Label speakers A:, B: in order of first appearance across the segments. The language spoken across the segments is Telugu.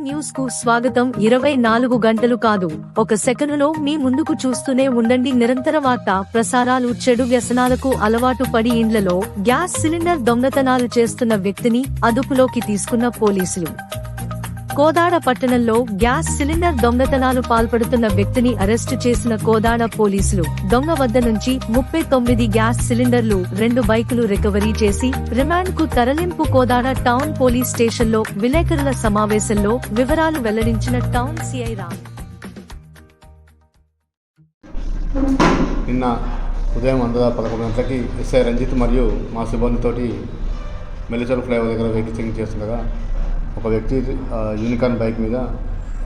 A: న్యూస్కు స్వాగతం. ఇరవై నాలుగు గంటలు కాదు. ఒక సెకనులో మీ ముందుకు చూస్తూనే ఉండండి. నిరంతర వార్త ప్రసారాలు చెడు వ్యసనాలకు అలవాటు పడి ఇండ్లలో గ్యాస్ సిలిండర్ దొంగతనాలు చేస్తున్న వ్యక్తిని అదుపులోకి తీసుకున్న పోలీసులు. కోదాడ పట్టణంలో గ్యాస్ సిలిండర్ దొంగతనాలు పాల్పడుతున్న వ్యక్తిని అరెస్టు చేసిన కోదాడ పోలీసులు దొంగ వద్ద నుంచి ముప్పై తొమ్మిది గ్యాస్ సిలిండర్లు రెండు బైకులు రికవరీ చేసి రిమాండ్కు తరలింపు కోదాడ టౌన్ పోలీస్ స్టేషన్లో విలేకరుల సమావేశంలో వివరాలు వెల్లడించిన టౌన్ సిఐ రామ్.
B: నిన్న ఉదయం అందదా పదకొండు గంటలకి ఎస్ఐ రంజిత్ మరియు మా సిబ్బందితోటి మెల్లిచల్ ఫ్లైఓవర్ దగ్గర వెహికల్ చెకింగ్ చేస్తుండగా ఒక వ్యక్తి యూనికాన్ బైక్ మీద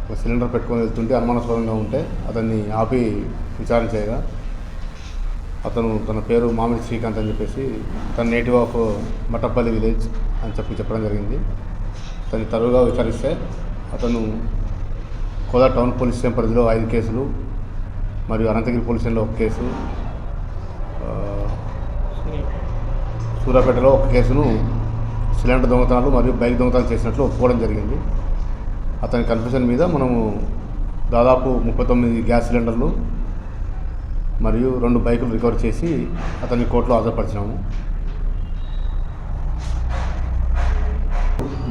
B: ఒక సిలిండర్ పెట్టుకొని వెళ్తుంటే అనుమానాస్పదంగా ఉంటే అతన్ని ఆపి విచారణ చేయగా అతను తన పేరు మామిడి శ్రీకాంత్ అని చెప్పేసి తన నేటివ్ ఆఫ్ మట్టపల్లి విలేజ్ అని చెప్పి చెప్పడం జరిగింది. తను తరువుగా విచారిస్తే అతను కోదా టౌన్ పోలీస్ స్టేషన్ పరిధిలో ఐదు కేసులు మరియు అనంతగిరి పోలీస్ స్టేషన్లో ఒక కేసు సూర్యాపేటలో ఒక కేసును సిలిండర్ దొంగతనాలు మరియు బైక్ దొంగతనాలు చేసినట్లు ఒప్పుకోవడం జరిగింది. అతని కన్ఫ్యూషన్ మీద మనము దాదాపు ముప్పై తొమ్మిది గ్యాస్ సిలిండర్లు మరియు రెండు బైకులు రికవర్ చేసి అతన్ని కోర్టులో హాజరుపరిచినాము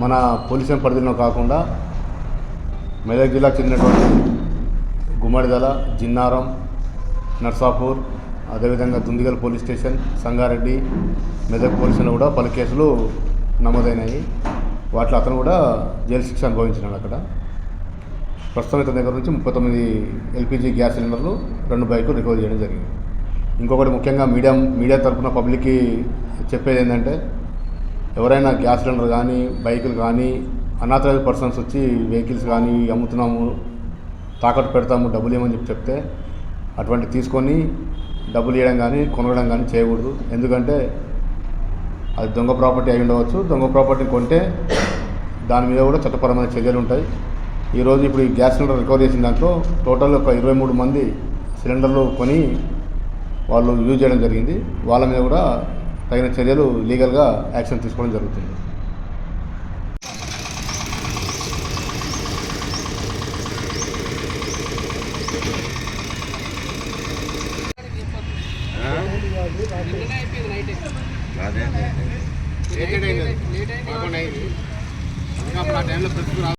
B: మన పోలీస్ పరిధిలో కాకుండా మెదక్ జిల్లాకు చెందినటువంటి గుమ్మడిదల జిన్నారం నర్సాపూర్ అదేవిధంగా దుందిగల్ పోలీస్ స్టేషన్ సంగారెడ్డి మెదక్ పోలీసులో కూడా పలు కేసులు నమోదైనాయి. వాటిలో అతను కూడా జైలు శిక్ష అనుభవించినాడు అక్కడ. ప్రస్తుతం ఇతని దగ్గర నుంచి ముప్పై తొమ్మిది ఎల్పిజి గ్యాస్ సిలిండర్లు రెండు బైకులు రికవర్ చేయడం జరిగింది. ఇంకొకటి ముఖ్యంగా మీడియా మీడియా తరఫున పబ్లిక్కి చెప్పేది ఏంటంటే ఎవరైనా గ్యాస్ సిలిండర్ కానీ బైకులు కానీ అనాథరైజ్ పర్సన్స్ వచ్చి వెహికల్స్ కానీ అమ్ముతున్నాము తాకట్టు పెడతాము డబ్బులు ఇవ్వమని చెప్పి చెప్తే అటువంటి తీసుకొని డబ్బులు ఇవ్వడం కానీ కొనడం కానీ చేయకూడదు. ఎందుకంటే అది దొంగ ప్రాపర్టీ అయి ఉండవచ్చు. దొంగ ప్రాపర్టీని కొంటే దాని మీద కూడా చట్టపరమైన చర్యలు ఉంటాయి. ఈరోజు ఇప్పుడు ఈ గ్యాస్ సిలిండర్ రికవర్ చేసిన దాంట్లో టోటల్ ఒక ఇరవై మూడు మంది సిలిండర్లు కొని వాళ్ళు యూజ్ చేయడం జరిగింది. వాళ్ళ మీద కూడా తగిన చర్యలు లీగల్గా యాక్షన్ తీసుకోవడం జరుగుతుంది.
C: అదే